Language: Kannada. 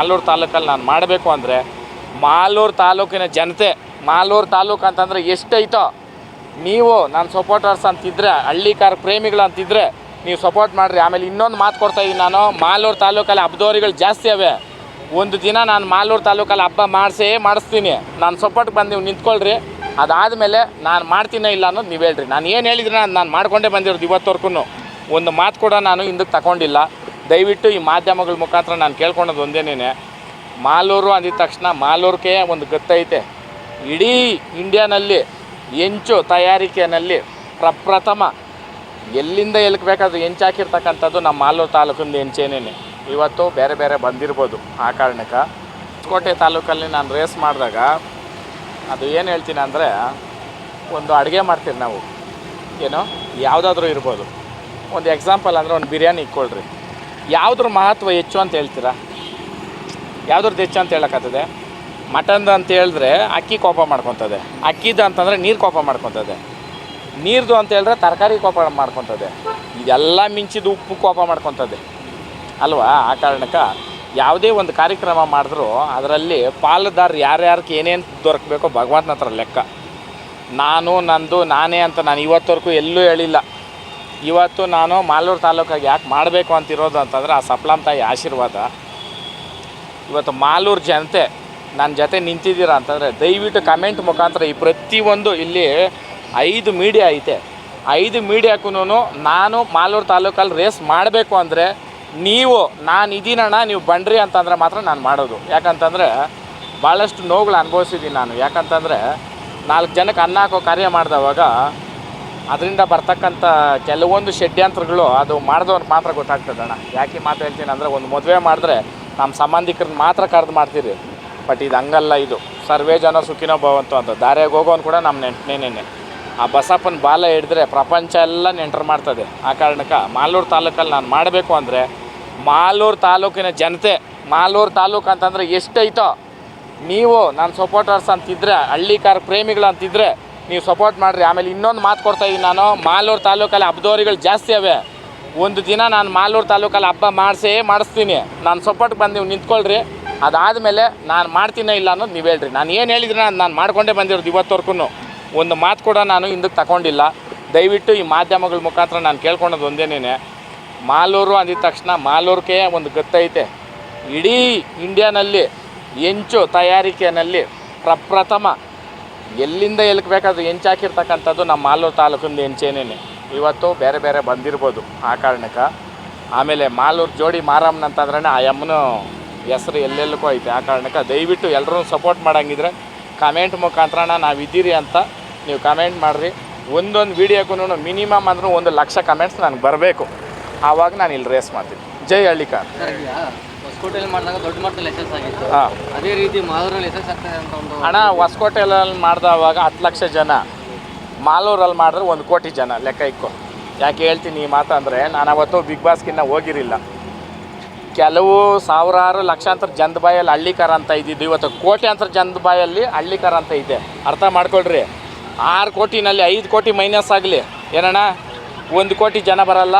ಮಾಲೂರು ತಾಲೂಕಲ್ಲಿ ನಾನು ಮಾಡಬೇಕು ಅಂದರೆ ಮಾಲೂರು ತಾಲೂಕಿನ ಜನತೆ, ಮಾಲೂರು ತಾಲೂಕು ಅಂತಂದರೆ ಎಷ್ಟೈತೋ, ನೀವು ನಾನು ಸಪೋರ್ಟರ್ಸ್ ಅಂತಿದ್ರೆ ಹಳ್ಳಿಕಾರ ಪ್ರೇಮಿಗಳು ಅಂತಿದ್ರೆ ನೀವು ಸಪೋರ್ಟ್ ಮಾಡಿರಿ. ಆಮೇಲೆ ಇನ್ನೊಂದು ಮಾತು ಕೊಡ್ತಾ ಇದ್ದೀನಿ ನಾನು, ಮಾಲೂರು ತಾಲೂಕಲ್ಲಿ ಹಬ್ಬದವರಿಗಳು ಜಾಸ್ತಿ ಅವೆ. ಒಂದು ದಿನ ನಾನು ಮಾಲೂರು ತಾಲೂಕಲ್ಲಿ ಹಬ್ಬ ಮಾಡಿಸೇ ಮಾಡಿಸ್ತೀನಿ. ನಾನು ಸಪೋರ್ಟ್ ಬಂದು ನೀವು ನಿಂತ್ಕೊಳ್ರಿ. ಅದಾದಮೇಲೆ ನಾನು ಮಾಡ್ತೀನೋ ಇಲ್ಲ ಅನ್ನೋದು ನೀವು ಹೇಳ್ರಿ. ನಾನು ಏನು ಹೇಳಿದ್ರೆ ನಾನು ಮಾಡ್ಕೊಂಡೇ ಬಂದಿರೋದು ಇವತ್ತವರೆಗೂ ಒಂದು ಮಾತು ಕೂಡ ನಾನು ಹಿಂದಕ್ಕೆ ತಗೊಂಡಿಲ್ಲ. ದಯವಿಟ್ಟು ಈ ಮಾಧ್ಯಮಗಳ ಮುಖಾಂತರ ನಾನು ಕೇಳ್ಕೊಳೋದು ಒಂದೇನೇನೆ, ಮಾಲೂರು ಅಂದಿದ ತಕ್ಷಣ ಮಾಲೂರಿಗೆ ಒಂದು ಗೊತ್ತೈತೆ ಇಡೀ ಇಂಡಿಯಾನಲ್ಲಿ ಹೆಂಚು ತಯಾರಿಕೆಯಲ್ಲಿ ಪ್ರಪ್ರಥಮ ಎಲ್ಲಿಂದ ಎಲ್ಕ್ ಬೇಕಾದ್ರೂ ಹೆಂಚು ಹಾಕಿರ್ತಕ್ಕಂಥದ್ದು ನಮ್ಮ ಮಾಲೂರು ತಾಲೂಕಿಂದ ಹೆಂಚೇನೇನೆ ಇವತ್ತು ಬೇರೆ ಬೇರೆ ಬಂದಿರ್ಬೋದು ಆ ಕಾರಣಕ್ಕೆ. ಕೋಟೆ ತಾಲೂಕಲ್ಲಿ ನಾನು ರೇಸ್ ಮಾಡಿದಾಗ ಅದು ಏನು ಹೇಳ್ತೀನಿ ಅಂದರೆ ಒಂದು ಅಡುಗೆ ಮಾಡ್ತೀರಿ ನಾವು. ಏನೋ? ಯಾವುದಾದ್ರೂ ಇರ್ಬೋದು. ಒಂದು ಎಕ್ಸಾಂಪಲ್ ಅಂದರೆ ಒಂದು ಬಿರಿಯಾನಿ ಇಕ್ಕೊಳ್ರಿ. ಯಾವುದ್ರ ಮಹತ್ವ ಹೆಚ್ಚು ಅಂತ ಹೇಳ್ತೀರಾ? ಯಾವುದ್ರದ್ದು ಹೆಚ್ಚು ಅಂತ ಹೇಳೋಕ್ಕಾಗ್ತದೆ? ಮಟನ್ದು ಅಂತ ಹೇಳಿದ್ರೆ ಅಕ್ಕಿ ಕೋಪ ಮಾಡ್ಕೊತದೆ. ಅಕ್ಕಿದು ಅಂತಂದರೆ ನೀರು ಕೋಪ ಮಾಡ್ಕೊತದೆ. ನೀರ್ದು ಅಂತ ಹೇಳಿದ್ರೆ ತರಕಾರಿ ಕೋಪ ಮಾಡ್ಕೊತದೆ. ಇದೆಲ್ಲ ಮಿಂಚಿದ ಉಪ್ಪು ಕೋಪ ಮಾಡ್ಕೊತದೆ. ಅಲ್ವಾ? ಆ ಕಾರಣಕ್ಕೆ ಯಾವುದೇ ಒಂದು ಕಾರ್ಯಕ್ರಮ ಮಾಡಿದ್ರೂ ಅದರಲ್ಲಿ ಪಾಲುದಾರ ಯಾರ್ಯಾರಕ್ಕೆ ಏನೇನು ದೊರಕಬೇಕೋ ಭಗವಂತನ ಹತ್ರ ಲೆಕ್ಕ. ನಾನು, ನಂದು, ನಾನೇ ಅಂತ ನಾನು ಇವತ್ತವರೆಗೂ ಎಲ್ಲೂ ಹೇಳಿಲ್ಲ. ಇವತ್ತು ನಾನು ಮಾಲೂರು ತಾಲೂಕಾಗಿ ಯಾಕೆ ಮಾಡಬೇಕು ಅಂತಿರೋದು ಅಂತಂದರೆ ಆ ಸಪ್ಲಂ ತಾಯಿ ಆಶೀರ್ವಾದ. ಇವತ್ತು ಮಾಲೂರು ಜನತೆ ನನ್ನ ಜೊತೆ ನಿಂತಿದ್ದೀರಾ ಅಂತಂದರೆ ದಯವಿಟ್ಟು ಕಮೆಂಟ್ ಮುಖಾಂತರ ಈ ಪ್ರತಿಯೊಂದು ಇಲ್ಲಿ ಐದು ಮೀಡಿಯಾ ಐತೆ. ಐದು ಮೀಡಿಯಾಕ್ಕೂ ನಾನು ಮಾಲೂರು ತಾಲೂಕಲ್ಲಿ ರೇಸ್ ಮಾಡಬೇಕು ಅಂದರೆ ನೀವು, ನಾನು ಇದೀನಣ್ಣ ನೀವು ಬಂಡ್ರಿ ಅಂತಂದರೆ ಮಾತ್ರ ನಾನು ಮಾಡೋದು. ಯಾಕಂತಂದರೆ ಭಾಳಷ್ಟು ನೋವುಗಳು ಅನುಭವಿಸಿದ್ದೀನಿ ನಾನು. ಯಾಕಂತಂದರೆ ನಾಲ್ಕು ಜನಕ್ಕೆ ಅನ್ನ ಹಾಕೋ ಕಾರ್ಯ ಮಾಡಿದವಾಗ ಅದರಿಂದ ಬರ್ತಕ್ಕಂಥ ಕೆಲವೊಂದು ಷಡ್ಯಂತ್ರಗಳು ಅದು ಮಾಡಿದವ್ರು ಮಾತ್ರ ಗೊತ್ತಾಗ್ತದೆ ಅಣ್ಣ. ಯಾಕೆ ಮಾತು ಹೇಳ್ತೀನಿ ಅಂದರೆ ಒಂದು ಮದುವೆ ಮಾಡಿದ್ರೆ ನಮ್ಮ ಸಂಬಂಧಿಕರನ್ನ ಮಾತ್ರ ಕರೆದು ಮಾಡ್ತೀರಿ. ಬಟ್ ಇದು ಹಂಗಲ್ಲ ಇದು. ಸರ್ವೇ ಜನ ಸುಖಿನೋ ಭವಂತು ಅಂತ. ದಾರಿಯಾಗಿ ಹೋಗೋನು ಕೂಡ ನಮ್ಮ ನೆಂಟನೇನೆ ಆ ಬಸಪ್ಪನ ಬಾಲ ಹಿಡಿದ್ರೆ ಪ್ರಪಂಚ ಎಲ್ಲ ನೆಂಟರು ಮಾಡ್ತದೆ. ಆ ಕಾರಣಕ್ಕೆ ಮಾಲೂರು ತಾಲೂಕಲ್ಲಿ ನಾನು ಮಾಡಬೇಕು ಅಂದರೆ ಮಾಲೂರು ತಾಲೂಕಿನ ಜನತೆ, ಮಾಲೂರು ತಾಲೂಕು ಅಂತಂದರೆ ಎಷ್ಟೈತೋ, ನೀವು ನಾನು ಸಪೋರ್ಟರ್ಸ್ ಅಂತಿದ್ರೆ, ಹಳ್ಳಿಕಾರ ಪ್ರೇಮಿಗಳು ಅಂತಿದ್ರೆ ನೀವು ಸಪೋರ್ಟ್ ಮಾಡಿರಿ. ಆಮೇಲೆ ಇನ್ನೊಂದು ಮಾತು ಕೊಡ್ತಾ ಇದ್ದೀನಿ ನಾನು. ಮಾಲೂರು ತಾಲೂಕಲ್ಲಿ ಹಬ್ಬದವರಿಗಳು ಜಾಸ್ತಿ ಅವೆ ಒಂದು ದಿನ ನಾನು ಮಾಲೂರು ತಾಲೂಕಲ್ಲಿ ಹಬ್ಬ ಮಾಡಿಸೇ ಮಾಡಿಸ್ತೀನಿ. ನಾನು ಸಪೋರ್ಟ್ ಬಂದು ನೀವು ನಿಂತ್ಕೊಳ್ರಿ. ಅದಾದಮೇಲೆ ನಾನು ಮಾಡ್ತೀನೋ ಇಲ್ಲ ಅನ್ನೋದು ನೀವು ಹೇಳ್ರಿ. ನಾನು ಏನು ಹೇಳಿದ್ರೆ ನಾನು ಮಾಡ್ಕೊಂಡೇ ಬಂದಿರೋದು ಇವತ್ತವರೆಗೂ ಒಂದು ಮಾತು ಕೂಡ ನಾನು ಹಿಂದಕ್ಕೆ ತಗೊಂಡಿಲ್ಲ ದಯವಿಟ್ಟು ಈ ಮಾಧ್ಯಮಗಳ ಮುಖಾಂತರ ನಾನು ಕೇಳ್ಕೊಳೋದು ಒಂದೇನೇ ಮಾಲೂರು ಅಂದಿದ ತಕ್ಷಣ ಮಾಲೂರಿಗೆ ಒಂದು ಗೊತ್ತೈತೆ ಇಡೀ ಇಂಡಿಯಾನಲ್ಲಿ ಹೆಂಚು ತಯಾರಿಕೆಯಲ್ಲಿ ಪ್ರಪ್ರಥಮ ಎಲ್ಲಿಂದ ಎಲ್ಲಿಗೆ ಬೇಕಾದ್ರೂ ಹೆಂಚು ಹಾಕಿರ್ತಕ್ಕಂಥದ್ದು ನಮ್ಮ ಮಾಲೂರು ತಾಲೂಕಿಂದ ಹೆಂಚೇನೇನೆ ಇವತ್ತು ಬೇರೆ ಬೇರೆ ಬಂದಿರ್ಬೋದು ಆ ಕಾರಣಕ್ಕೆ. ಆಮೇಲೆ ಮಾಲೂರು ಜೋಡಿ ಮಾರಮ್ಮನ ಅಂತಂದ್ರೆ ಆ ಅಮ್ಮನ ಹೆಸರು ಎಲ್ಲೆಲ್ಲಕ್ಕೂ ಐತೆ. ಆ ಕಾರಣಕ್ಕೆ ದಯವಿಟ್ಟು ಎಲ್ಲರೂ ಸಪೋರ್ಟ್ ಮಾಡಂಗಿದ್ರೆ ಕಮೆಂಟ್ ಮುಖಾಂತರ ನಾವಿದ್ದೀರಿ ಅಂತ ನೀವು ಕಮೆಂಟ್ ಮಾಡಿರಿ. ಒಂದೊಂದು ವೀಡಿಯೋಕ್ಕೂ ಮಿನಿಮಮ್ ಅಂದ್ರೂ ಒಂದು ಲಕ್ಷ ಕಮೆಂಟ್ಸ್ ನನಗೆ ಬರಬೇಕು. ಆವಾಗ ನಾನು ಇಲ್ಲಿ ರೇಸ್ ಮಾಡ್ತೀನಿ. ಜೈ ಹಳ್ಳಿಕಾರ್. ಹೊಸಕೋಟೆಯಲ್ಲಿ ಮಾಡಿದಾಗ ದೊಡ್ಡ ಮಟ್ಟದಲ್ಲಿ ಯಶಸ್ಸು ಆಗಿತ್ತು. ಹಾಂ. ಅದೇ ರೀತಿ ಮಾಲೂರಲ್ಲಿ ಯಶಸ್ಸು ಆಗ್ತದೆ ಅಂತ ಒಂದು ಹಣ ಹೊಸಕೋಟೆಯಲ್ಲಿ ಮಾಡಿದವಾಗ ಹತ್ತು ಲಕ್ಷ ಜನ. ಮಾಲೂರಲ್ಲಿ ಮಾಡಿದ್ರೆ ಒಂದು ಕೋಟಿ ಜನ ಲೆಕ್ಕ ಇಕ್ಕೋ. ಯಾಕೆ ಹೇಳ್ತೀನಿ ಈ ಮಾತು ಅಂದರೆ ನಾನು ಅವತ್ತು ಬಿಗ್ ಬಾಸ್ಗಿನ್ನ ಹೋಗಿರಲಿಲ್ಲ. ಕೆಲವು ಸಾವಿರಾರು ಲಕ್ಷಾಂತರ ಜನದ ಬಾಯಲ್ಲಿ ಹಳ್ಳಿಕಾರ ಅಂತ ಇದ್ದಿದ್ದು. ಇವತ್ತು ಕೋಟ್ಯಾಂತರ ಜನದ ಬಾಯಲ್ಲಿ ಹಳ್ಳಿಕಾರ ಅಂತ ಇದೆ. ಅರ್ಥ ಮಾಡ್ಕೊಳ್ರಿ. ಆರು ಕೋಟಿನಲ್ಲಿ ಐದು ಕೋಟಿ ಮೈನಸ್ ಆಗಲಿ. ಏನಣ್ಣ? ಒಂದು ಕೋಟಿ ಜನ ಬರಲ್ಲ.